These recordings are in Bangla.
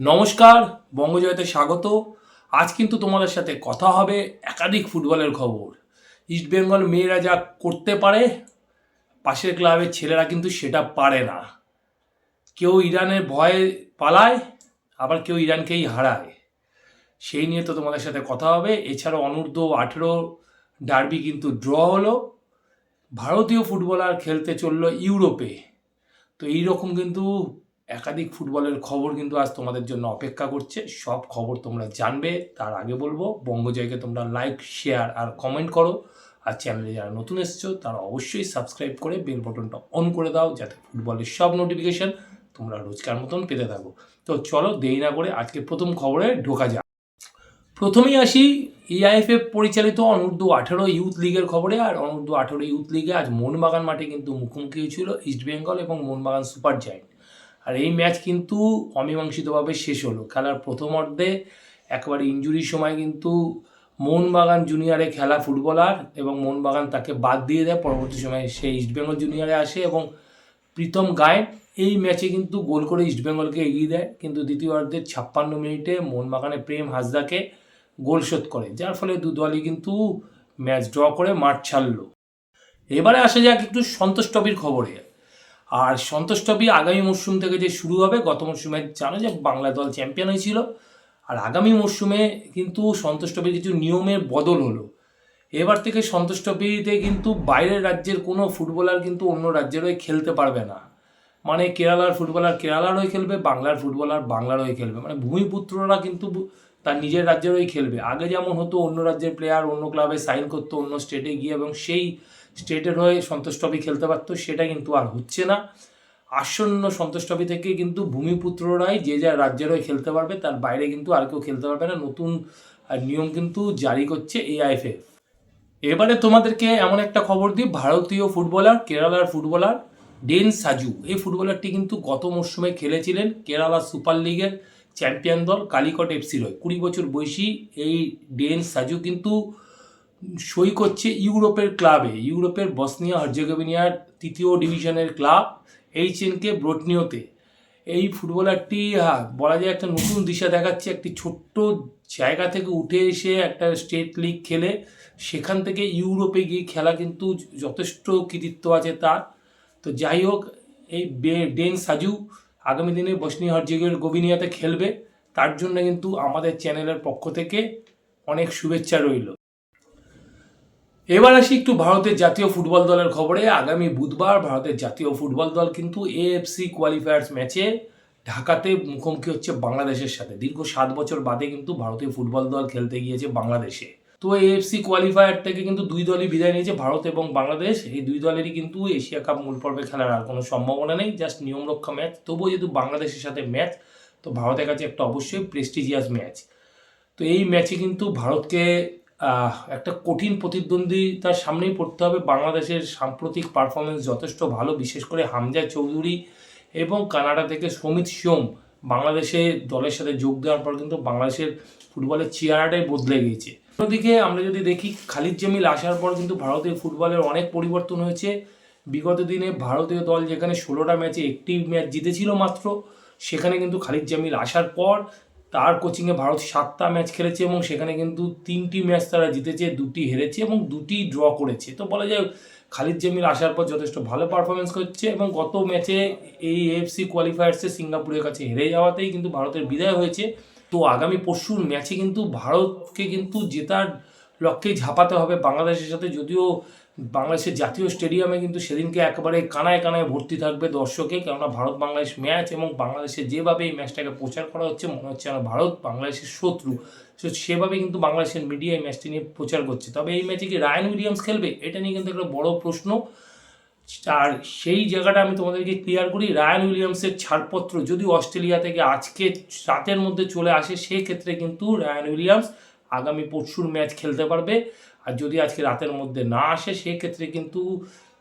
নমস্কার, বঙ্গজয়তে স্বাগত। আজ কিন্তু তোমাদের সাথে কথা হবে একাধিক ফুটবলের খবর। ইস্টবেঙ্গল মেয়েরা যা করতে পারে, পাশের ক্লাবের ছেলেরা কিন্তু সেটা পারে না। কেউ ইরানের ভয়ে পালায়, আবার কেউ ইরানকেই হারায়। সেই নিয়ে তো তোমাদের সাথে কথা হবে। এছাড়াও অনূর্ধ্ব আঠেরো ডার্বি কিন্তু ড্র হলো। ভারতীয় ফুটবলার খেলতে চলল ইউরোপে। তো এইরকম কিন্তু একাধিক ফুটবলের খবর কিন্তু আজ তোমাদের জন্য অপেক্ষা করছে। সব খবর তোমরা জানবে, তার আগে বলব, বঙ্গজয়কে তোমরা লাইক শেয়ার আর কমেন্ট করো। আর চ্যানেলে যারা নতুন এসছো, তারা অবশ্যই সাবস্ক্রাইব করে বেল বটনটা অন করে দাও, যাতে ফুটবলের সব নোটিফিকেশন তোমরা রোজকার মতন পেতে থাকো। তো চলো দেরি না করে আজকে প্রথম খবরে ঢোকা যাক। প্রথমেই আসি এআইএফএফ পরিচালিত অনূর্ধ্ব আঠেরো ইউথ লিগের খবরে। আর অনূর্ধ্ব আঠেরো ইউথ লিগে আজ মোহনবাগান মাঠে কিন্তু মুখোমুখি হয়েছিল ইস্টবেঙ্গল এবং মোহনবাগান সুপার জায়েন্ট আর এই ম্যাচ কিন্তু অমীমাংসিতভাবে শেষ হলো। খেলার প্রথম অর্ধে একবারে ইঞ্জুরির সময় কিন্তু মোহনবাগান জুনিয়রে খেলা ফুটবলার এবং মোহনবাগান তাকে বাদ দিয়ে দেয়। পরবর্তী সময়ে সে ইস্টবেঙ্গল জুনিয়রে আসে এবং প্রীতম গায়েন এই ম্যাচে কিন্তু গোল করে ইস্টবেঙ্গলকে এগিয়ে দেয়। কিন্তু দ্বিতীয় অর্ধের ছাপ্পান্ন মিনিটে মোহনবাগানে প্রেম হাসদাকে গোল শোধ করে, যার ফলে দু দলই কিন্তু ম্যাচ ড্র করে মাঠ ছাড়লো। এবারে আসা যাক একটু সন্তোষ ট্রফির খবরে। আর সন্তোষ ট্রফি আগামী মরশুম থেকে যে শুরু হবে, গত মরশুমে জানো যে বাংলা দল চ্যাম্পিয়ন হয়েছিল। আর আগামী মরশুমে কিন্তু সন্তোষ ট্রফির কিছু নিয়মের বদল হলো। এবার থেকে সন্তোষ ট্রফিতে কিন্তু বাইরের রাজ্যের কোনো ফুটবলার কিন্তু অন্য রাজ্যের হয়ে খেলতে পারবে না। মানে কেরালার ফুটবলার কেরালার হয়ে খেলবে, বাংলার ফুটবলার বাংলার হয়ে খেলবে। মানে ভূমিপুত্ররা কিন্তু তার নিজের রাজ্যের হয়ে খেলবে। আগে যেমন হতো অন্য রাজ্যের প্লেয়ার অন্য ক্লাবে সাইন করতো অন্য স্টেটে গিয়ে এবং সেই স্টেটের হয়ে সন্তোষ ট্রফি খেলতে পারতো, সেটা কিন্তু আর হচ্ছে না। আসন্ন সন্তোষ ট্রফি থেকে কিন্তু ভূমিপুত্ররাই যে যা রাজ্যের হয়ে খেলতে পারবে, তার বাইরে কিন্তু আর কেউ খেলতে পারবে না। নতুন নিয়ম কিন্তু জারি করছে এআইএফএফ এবারে তোমাদেরকে এমন একটা খবর দিই, ভারতীয় ফুটবলার, কেরালার ফুটবলার ডেন সাজু। এই ফুটবলারটি কিন্তু গত মরশুমে খেলেছিলেন কেরালা সুপার লিগের চ্যাম্পিয়ন দল কালিকট এফসির হয়ে। কুড়ি বছর বয়সী এই ডেন সাজু কিন্তু সই করছে ইউরোপের ক্লাবে ইউরোপের বসনিয়া হার্জেগোভিনিয়ার তৃতীয় ডিভিশনের ক্লাব এইচএনকে ব্রোটনিওতে। এই ফুটবলারটি হ্যাঁ বলা যায় একটা নতুন দিশা দেখাচ্ছে, একটি ছোট্ট জায়গা থেকে উঠে এসে একটা স্টেট লিগ খেলে। সেখান থেকে ইউরোপে গিয়ে খেলা কিন্তু যথেষ্ট কৃতিত্ব আছে তার। তো যাই হোক, এই ডেন সাজু আগামী দিনে বসনিয়া হার্জেগের গোভিনিয়াতে খেলবে। তার জন্য কিন্তু আমাদের চ্যানেলের পক্ষ থেকে অনেক শুভেচ্ছা রইল। এবার আসি একটু ভারতের জাতীয় ফুটবল দলের খবরে। আগামী বুধবার ভারতের জাতীয় ফুটবল দল কিন্তু এএফসি কোয়ালিফায়ার্স ম্যাচে ঢাকাতে মুখোমুখি হচ্ছে বাংলাদেশের সাথে। দীর্ঘ সাত বছর বাদে কিন্তু ভারতীয় ফুটবল দল খেলতে গিয়েছে বাংলাদেশে। তো এএফসি কোয়ালিফায়ার থেকে কিন্তু দুই দলই বিদায় নিয়েছে, ভারত এবং বাংলাদেশ। এই দুই দলেরই কিন্তু এশিয়া কাপ মূল পর্বে খেলার আর কোনো সম্ভাবনা নেই জাস্ট নিয়ম রক্ষা ম্যাচ তবুও যেহেতু বাংলাদেশের সাথে ম্যাচ তো ভারতের কাছে একটা অবশ্যই প্রেস্টিজিয়াস ম্যাচ তো এই ম্যাচে কিন্তু ভারতকে একটা কঠিন প্রতিদ্বন্দ্বিতার সামনেই পড়তে হবে। বাংলাদেশের সাম্প্রতিক পারফরমেন্স যথেষ্ট ভালো, বিশেষ করে হামজা চৌধুরী এবং কানাডা থেকে সমিত সোম বাংলাদেশে দলের সাথে যোগ দেওয়ার পর কিন্তু বাংলাদেশের ফুটবলের চেহারাটাই বদলে গিয়েছে। অন্যদিকে আমরা যদি দেখি, খালিদ জামিল আসার পর কিন্তু ভারতীয় ফুটবলের অনেক পরিবর্তন হয়েছে। বিগত দিনে ভারতীয় দল যেখানে ষোলোটা ম্যাচে একটি ম্যাচ জিতেছিল মাত্র, সেখানে কিন্তু খালিদ জামিল আসার পর তার কোচিংয়ে ভারত সাতটা ম্যাচ খেলেছে এবং সেখানে কিন্তু তিনটি ম্যাচ তারা জিতেছে, দুটি হেরেছে এবং দুটি ড্র করেছে। তো বলা যায়, খালিদ জামিল আসার পর যথেষ্ট ভালো পারফরমেন্স করছে এবং গত ম্যাচে এই এফসি কোয়ালিফায়ার্সে সিঙ্গাপুরের কাছে হেরে যাওয়াতেই কিন্তু ভারতের বিদায় হয়েছে। তো আগামী পরশুর ম্যাচে কিন্তু ভারতকে কিন্তু জেতার লক্ষ্যে ঝাঁপাতে হবে বাংলাদেশের সাথে। যদিও বাংলাদেশের জাতীয় স্টেডিয়ামে কিন্তু সেদিনকে একেবারে কানায় কানায় ভর্তি থাকবে দর্শকে, কেননা ভারত বাংলাদেশ ম্যাচ এবং বাংলাদেশে যেভাবে এই ম্যাচটাকে প্রচার করা হচ্ছে, মনে হচ্ছে যেন ভারত বাংলাদেশের শত্রু। তো সেভাবে কিন্তু বাংলাদেশের মিডিয়া এই ম্যাচটি নিয়ে প্রচার করছে। তবে এই ম্যাচে কি রায়ান উইলিয়ামস খেলবে? এটা নিয়ে কিন্তু একটা বড় প্রশ্ন। আর সেই জায়গাটা আমি তোমাদেরকে ক্লিয়ার করি, রায়ান উইলিয়ামসের ছাড়পত্র যদি অস্ট্রেলিয়া থেকে আজকে রাতের মধ্যে চলে আসে, সেক্ষেত্রে কিন্তু রায়ান উইলিয়ামস আগামী পরশুর ম্যাচ খেলতে পারবে। আর যদি আজকে রাতের মধ্যে না আসে, সেক্ষেত্রে কিন্তু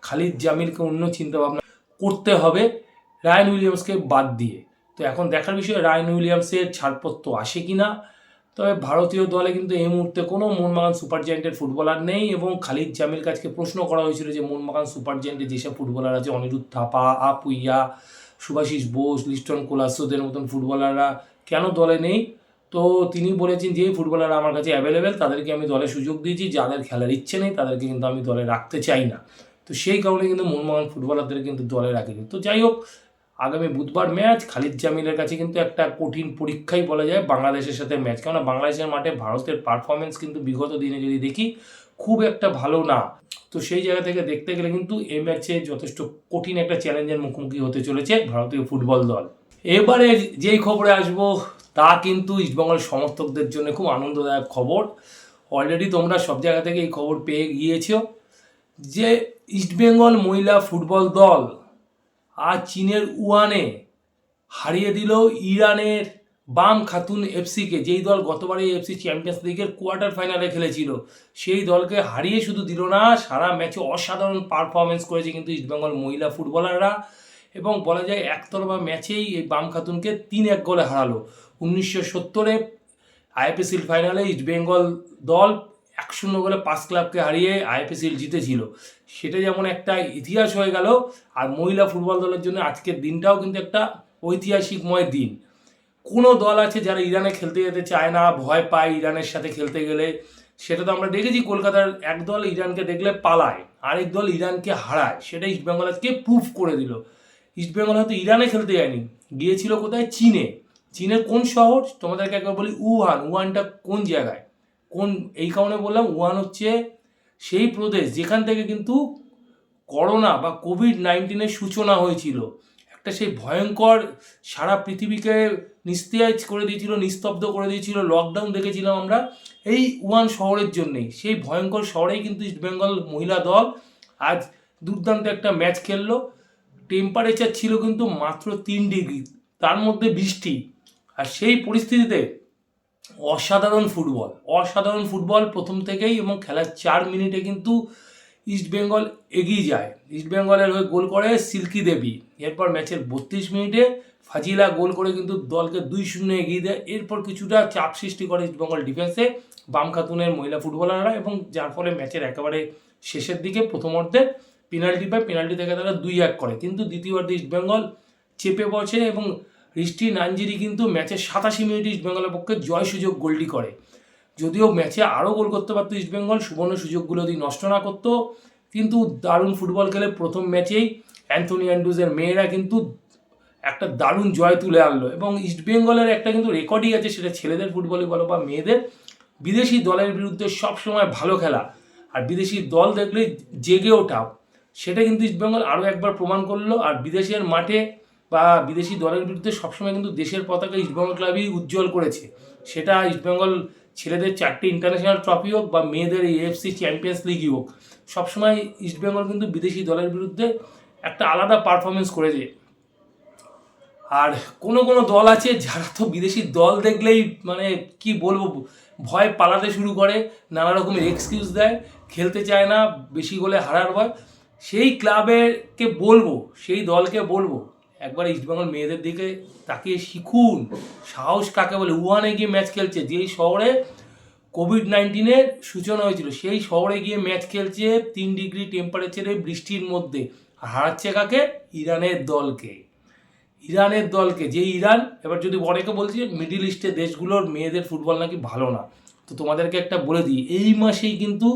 খালিদ জামিলকে অন্য চিন্তাভাবনা করতে হবে রায়ন উইলিয়ামসকে বাদ দিয়ে। তো এখন দেখার বিষয়, রায়ন উইলিয়ামসের ছাড়পত্র আসে কি না তবে ভারতীয় দলে কিন্তু এই মুহূর্তে কোনো মোহনবাগান সুপার জায়েন্টের ফুটবলার নেই এবং খালিদ জামিল কাজকে প্রশ্ন করা হয়েছিল যে মোহনবাগান সুপার জায়েন্টে যেসব ফুটবলার আছে, অনিরুদ্ধ থাপা, আপুইয়া, সুভাষিস বোস লিস্টন কোলাসোদের মতন ফুটবলাররা কেন দলে নেই? তো তিনি বলেছেন যে ফুটবলার আমার কাছে অ্যাভেলেবেল তাদেরকে আমি দলে সুযোগ দিয়েছি, যাদের খেলার ইচ্ছে নেই, তাদেরকে কিন্তু আমি দলে রাখতে চাই না। তো সেই কারণে কিন্তু মোহনবাগান ফুটবলারদের কিন্তু দলে রাখেনি। তো যাই হোক, আগামী বুধবার ম্যাচ, খালিদ জামিলের কাছে কিন্তু একটা কঠিন পরীক্ষাই বলা যায় বাংলাদেশের সাথে ম্যাচ। কেননা বাংলাদেশের মাঠে ভারতের পারফরমেন্স কিন্তু বিগত দিনে যদি দেখি, খুব একটা ভালো না। তো সেই জায়গা থেকে দেখতে গেলে কিন্তু এই ম্যাচে যথেষ্ট কঠিন একটা চ্যালেঞ্জের মুখোমুখি হতে চলেছে ভারতীয় ফুটবল দল। এবারে যেই খবরে আসব তা কিন্তু ইস্টবেঙ্গল সমর্থকদের জন্য খুব আনন্দদায়ক খবর। অলরেডি তোমরা সব জায়গা থেকে এই খবর পেয়ে গিয়েছো যে ইস্টবেঙ্গল মহিলা ফুটবল দল আজ চীনের উয়ানে হারিয়ে দিল ইরানের বাম খাতুন এফসিকে। যেই দল গতবারে এফসি চ্যাম্পিয়ন্স লিগের কোয়ার্টার ফাইনালে খেলেছিল, সেই দলকে হারিয়ে শুধু দিল না, সারা ম্যাচে অসাধারণ পারফরমেন্স করেছে কিন্তু ইস্টবেঙ্গল মহিলা ফুটবলাররা। এবং বলা যায় একতরফা ম্যাচেই এই বাম খাতুনকে তিন এক গোলে হারালো। উনিশশো সত্তরে আইপিসিল ফাইনালে ইস্টবেঙ্গল দল এক শূন্য গোলে পাঁচ ক্লাবকে হারিয়ে আইপিসিল জিতেছিল। সেটা যেমন একটা ইতিহাস হয়ে গেল, আর মহিলা ফুটবল দলের জন্য আজকের দিনটাও কিন্তু একটা ঐতিহাসিকময় দিন। কোনো দল আছে যারা ইরানে খেলতে যেতে চায় না, ভয় পায় ইরানের সাথে খেলতে গেলে? সেটা তো আমরা দেখেছি কলকাতার এক দল ইরানকে দেখলে পালায়, আরেক দল ইরানকে হারায়। সেটা ইস্টবেঙ্গল আজকে প্রুফ করে দিল। ইস্টবেঙ্গল হয়তো ইরানে খেলতে যায়নি। গিয়েছিল কোথায়? চীনে। চীনের কোন শহর? তোমাদেরকে একবার বলি, উহান। উহানটা কোন জায়গায়? কোন, এই কারণে বললাম, উহান হচ্ছে সেই প্রদেশ যেখান থেকে কিন্তু করোনা বা কোভিড নাইন্টিনের সূচনা হয়েছিল। একটা সেই ভয়ঙ্কর সারা পৃথিবীকে নিস্তেজ করে দিয়েছিল, নিস্তব্ধ করে দিয়েছিল লকডাউন দেখেছিলাম আমরা। এই উহান শহরের জন্যেই, সেই ভয়ঙ্কর শহরেই কিন্তু ইস্টবেঙ্গল মহিলা দল আজ দুর্দান্ত একটা ম্যাচ খেললো। টেম্পারেচার ছিল কিন্তু মাত্র তিন ডিগ্রি তার মধ্যে বৃষ্টি। আর সেই পরিস্থিতিতে অসাধারণ ফুটবল অসাধারণ ফুটবল প্রথম থেকেই এবং খেলার চার মিনিটে কিন্তু ইস্টবেঙ্গল এগিয়ে যায়। ইস্টবেঙ্গলের হয়ে গোল করে সিল্কি দেবী, এরপর ম্যাচের বত্রিশ মিনিটে ফাজিলা গোল করে কিন্তু দলকে দুই শূন্য এগিয়ে দেয়। এরপর কিছুটা চাপ সৃষ্টি করে ইস্টবেঙ্গল ডিফেন্সে বাম খাতুনের মহিলা ফুটবলাররা এবং যার ফলে ম্যাচের একেবারে শেষের দিকে প্রথম অর্ধে পেনাল্টি পায় পেনাল্টি থেকে তারা দুই এক করে। কিন্তু দ্বিতীয়ার্ধে ইস্টবেঙ্গল চেপে বসে এবং রিষ্টি নাঞ্জিরি কিন্তু ম্যাচের সাতাশি মিনিটে ইস্টবেঙ্গলের পক্ষে জয় সুযোগ গোলটি করে। যদিও ম্যাচে আরও গোল করতে পারতো ইস্টবেঙ্গল সুবর্ণ সুযোগগুলো যদি নষ্ট না করতো, কিন্তু দারুণ ফুটবল খেলে প্রথম ম্যাচেই অ্যান্থনি অ্যান্ড্রুজের মেয়েরা কিন্তু একটা দারুণ জয় তুলে আনলো এবং ইস্টবেঙ্গলের একটা কিন্তু রেকর্ডই আছে, সেটা ছেলেদের ফুটবলে বলো বা মেয়েদের। বিদেশি দলের বিরুদ্ধে সবসময় ভালো খেলা, আর বিদেশি দল দেখলে জেগে ওঠা। সেটা কিন্তু ইস্টবেঙ্গল আরও একবার প্রমাণ করল। আর বিদেশের মাঠে বা বিদেশি দলের বিরুদ্ধে সবসময় কিন্তু দেশের পতাকা ইস্টবেঙ্গল ক্লাবই উজ্জ্বল করেছে। সেটা ইস্টবেঙ্গল ছেলেদের চারটি ইন্টারন্যাশনাল ট্রফি হোক বা মেয়েদের এএফসি চ্যাম্পিয়ন্স লিগই হোক, সবসময় ইস্টবেঙ্গল কিন্তু বিদেশি দলের বিরুদ্ধে একটা আলাদা পারফরমেন্স করেছে। আর কোনো কোনো দল আছে যারা তো বিদেশি দল দেখলেই মানে কি বলব, ভয় পালাতে শুরু করে, নানা রকমের এক্সকিউজ দেয়, খেলতে চায় না, বেশি গোলে হারার ভয়। সেই ক্লাবেরকে বলব, সেই দলকে বলব, একবার ইস্টবেঙ্গল মেয়েদের দিকে তাকিয়ে শিখুন, সাহস কাকে বলে, উহানে গিয়ে ম্যাচ খেলছে, যেই শহরে কোভিড নাইন্টিনের সূচনা হয়েছিল, সেই শহরে গিয়ে ম্যাচ খেলছে তিন ডিগ্রি টেম্পারেচারে বৃষ্টির মধ্যে হারাচ্ছে কাকে? ইরানের দলকে। ইরানের দলকে, যে ইরান, এবার যদি অনেকে বলছে মিডিল ইস্টের দেশগুলোর মেয়েদের ফুটবল নাকি ভালো না, তো তোমাদেরকে একটা বলে দিই, এই মাসেই কিন্তু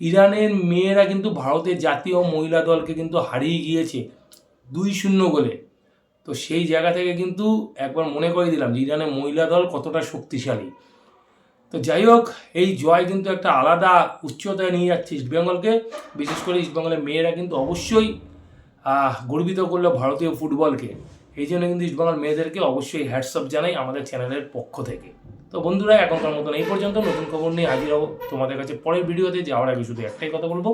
ইরানের মেয়েরা কিন্তু ভারতের জাতীয় মহিলা দলকে কিন্তু হারিয়ে গিয়েছে দুই শূন্য গোলে। তো সেই জায়গা থেকে কিন্তু একবার মনে করে দিলাম যে ইরানের মহিলা দল কতটা শক্তিশালী। তো যাই হোক, এই জয় কিন্তু একটা আলাদা উচ্চতায় নিয়ে যাচ্ছে ইস্টবেঙ্গলকে বিশেষ করে ইস্টবেঙ্গলের মেয়েরা কিন্তু অবশ্যই গর্বিত করল ভারতীয় ফুটবলকে। এই জন্য কিন্তু ইস্টবেঙ্গল মেয়েদেরকে অবশ্যই হ্যাটসঅ্যাপ জানাই আমাদের চ্যানেলের পক্ষ থেকে। তো বন্ধুরা, এখনকার মতন এই পর্যন্ত। নতুন খবর নিয়ে হাজির হব তোমাদের কাছে পরের ভিডিওতে। যাওয়ার আগে শুধু একটাই কথা বলব,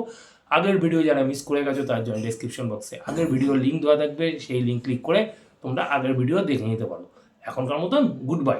আগের ভিডিও যারা মিস করে গেছো, তার জন্য ডিসক্রিপশন বক্সে আগের ভিডিওর লিঙ্ক দেওয়া থাকবে। সেই লিঙ্ক ক্লিক করে তোমরা আগের ভিডিও দেখে নিতে পারো। এখনকার মতন গুড বাই